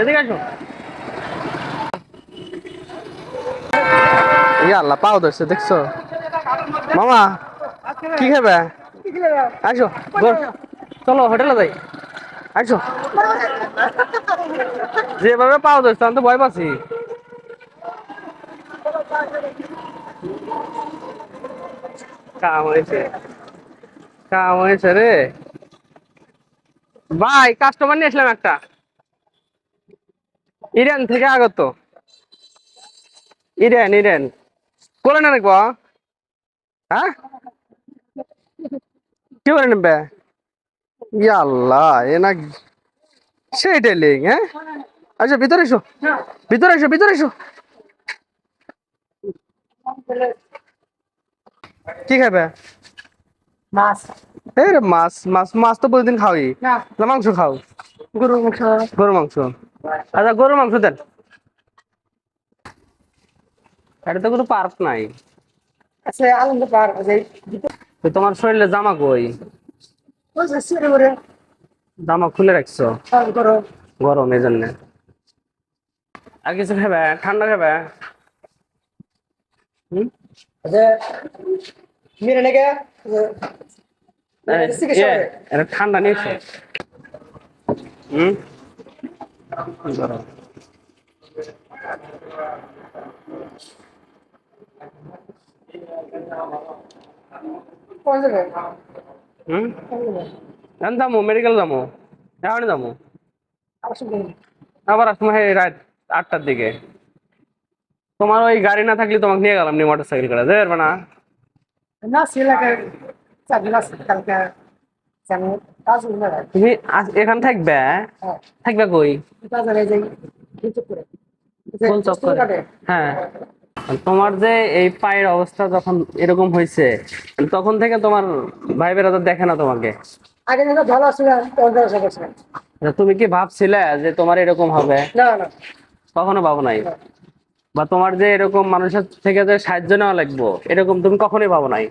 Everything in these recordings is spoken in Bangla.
এদিকে আসো। আল্লাহ পাও ধরছে দেখছ? মামা কি খাবে? আসো চলো হোটেলে যাই। আসো। যেভাবে পাও ধরছে আমি তো ভয় পাচ্ছি। কাম হয়েছে। কাম হয়েছে রে। ভাই কাস্টমার নিয়ে আসলাম একটা। ইরান থেকে আগত। Iran Iran. করে না রাখব হ্যাঁ কি করে নেবে আল্লাহ এ না সেই টেলিং হ্যাঁ? আচ্ছা ভিতরে এসো। ভিতরে এসো ভিতরে এসো। কি খাবে মাছ। এই মাছ মাছ মাছ তো প্রতিদিন খাওয়াই। না। মাংস খাও। গরু মাংস। গরু মাংস। আচ্ছা গরু মাংস দেন। এটা তো কোনো পার্ক নাই। আছে আনন্দ আছে। তোমার শরীরে জামা কই? জামা খুলে রাখছো? করো গরম। এই জন্য। আর কিছু খাবে? ঠান্ডা খাবে। এটা ঠান্ডা নিয়েছো হুম? গরম। কোন যাবে হুম এখন যাব মেডিকেল যাব এখন যাব অসুবিধা নেই আবার আসব হ্যাঁ রাত আটটার দিকে তোমার ওই গাড়ি না থাকলে তোমাকে নিয়ে গেলাম নি মোটর সাইকেল করে দেবে না তুমি এখানে থাকবে? হ্যাঁ। থাকবে কই? হ্যাঁ। তোমার যে এই পায়ের অবস্থা যখন এরকম হয়েছে তখন থেকে তোমার ভাই বেড়াতে দেখে না তোমাকে? আগে ভালো তা তুমি কি ভাবছিলে যে তোমার এরকম হবে? না না। কখনো ভাবো নাই? বা তোমার যে এরকম মানুষের থেকে যে সাহায্য নেওয়া লাগবো এরকম তুমি কখনোই ভাবো নাই?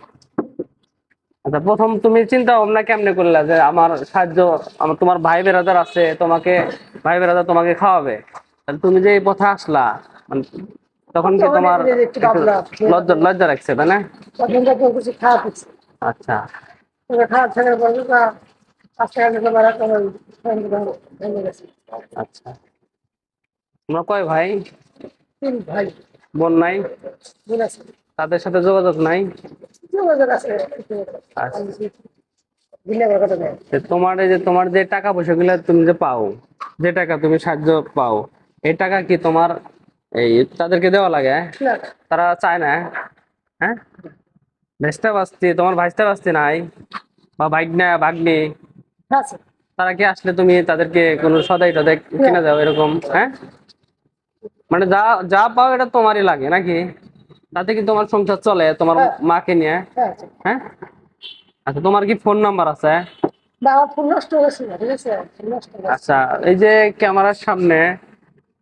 আচ্ছা প্রথম তুমি চিন্তা ভাবনা কেমনে করলা যে আমার সাহায্য আমার তোমার ভাই বেরাদার আছে তোমাকে ভাই বেরাদার তোমাকে খাওয়াবে? তুমি যে এই পথে আসলা মানে তখন কি তোমার। লজ্জা লজ্জা রাখছে তাই না? আচ্ছা। আচ্ছা। তোমরা কয় ভাই? তিন ভাই। বোন নাই? বোন আছে। তাদের সাথে যোগাযোগ নাই? যোগাযোগ আছে। আচ্ছা। তোমার এই যে তোমার যে টাকা পয়সা গুলো তুমি যে পাও যে টাকা তুমি সাহায্য পাও এই টাকা কি তোমার এই তাদেরকে দেওয়া লাগে? তারা চায় না? হ্যাঁ? ভেস্তা বাস্তি তোমার ভাইস্তা বাস্তি নাই? বা ভাগ্না ভাগ্নি? তারা কি আসলে তুমি তাদেরকে কোনো সদাই টদাই কিনে দাও এরকম? হ্যাঁ? মানে যা যা পাও এটা তোমারই লাগে নাকি? তাতে কি তোমার সংসার চলে তোমার হ্যাঁ। মাকে নিয়ে। হ্যাঁ। হ্যাঁ? আচ্ছা তোমার কি ফোন নাম্বার আছে? বাবা ফোন নষ্ট হয়েছে ঠিক আছে? ফোন নষ্ট গেছে। আচ্ছা এই যে ক্যামেরার সামনে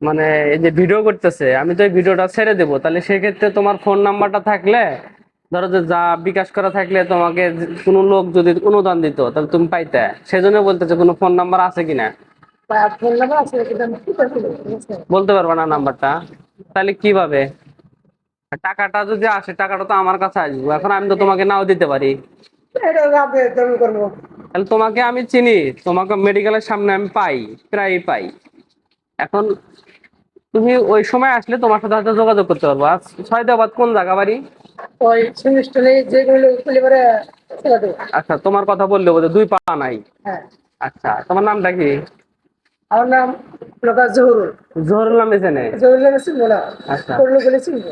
মানে এই যে ভিডিও করতেছে আমি তো এই ভিডিওটা ছেড়ে দেবো। তাহলে সেক্ষেত্রে তোমার ফোন নাম্বারটা থাকলে ধরো যে যা বিকাশ করা থাকলে তোমাকে কোনো লোক যদি অনুদান দিত তাহলে তুমি পাইতে। সেজন্য বলতেছে কোনো ফোন নাম্বার আছে কিনা কিন্তু বলতে পারবে না নাম্বারটা তাহলে কীভাবে? টাকাটা যদি আসে টাকাটা তো আমার কাছে আসবে। এখন আমি তো তোমাকে নাও দিতে পারি। তাহলে তোমাকে আমি চিনি তোমাকে মেডিকেলের সামনে আমি পাই প্রায় পাই। এখন তুমি ওই সময় আসলে তোমার সাথে হয়তো যোগাযোগ করতে পারব। আর ছয়দাবাদ কোন জায়গা বাড়ি? ওই সেমিস্টারে যেগুলো পরে আচ্ছা তোমার কথা বললে বোধ দুই পা নাই। হ্যাঁ। আচ্ছা তোমার নামটা কি? আমার নাম প্রকাশ জহুরুল। জহরুল নাম এসে নেই জহুরুল নামে না। আচ্ছা। করল বলে চিনবো?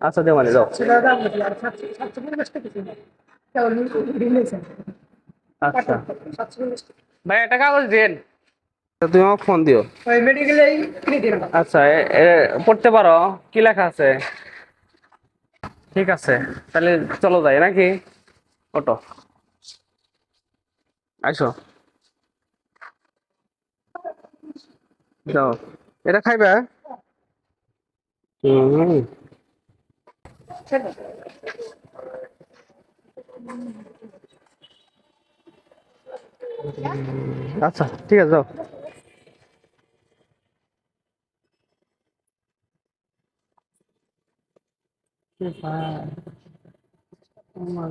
আচ্ছা দেওয়া মানে রিলেশন আচ্ছা। ভাই একটা কাগজ দেন। তুমি আমাকে ফোন দিও। আচ্ছা পড়তে পারো। কি লেখা আছে? ঠিক আছে তাহলে চলো যাই নাকি? অটো আইসো। যাও। এটা খাইবে? হুম। আচ্ছা ঠিক আছে যাও আমার।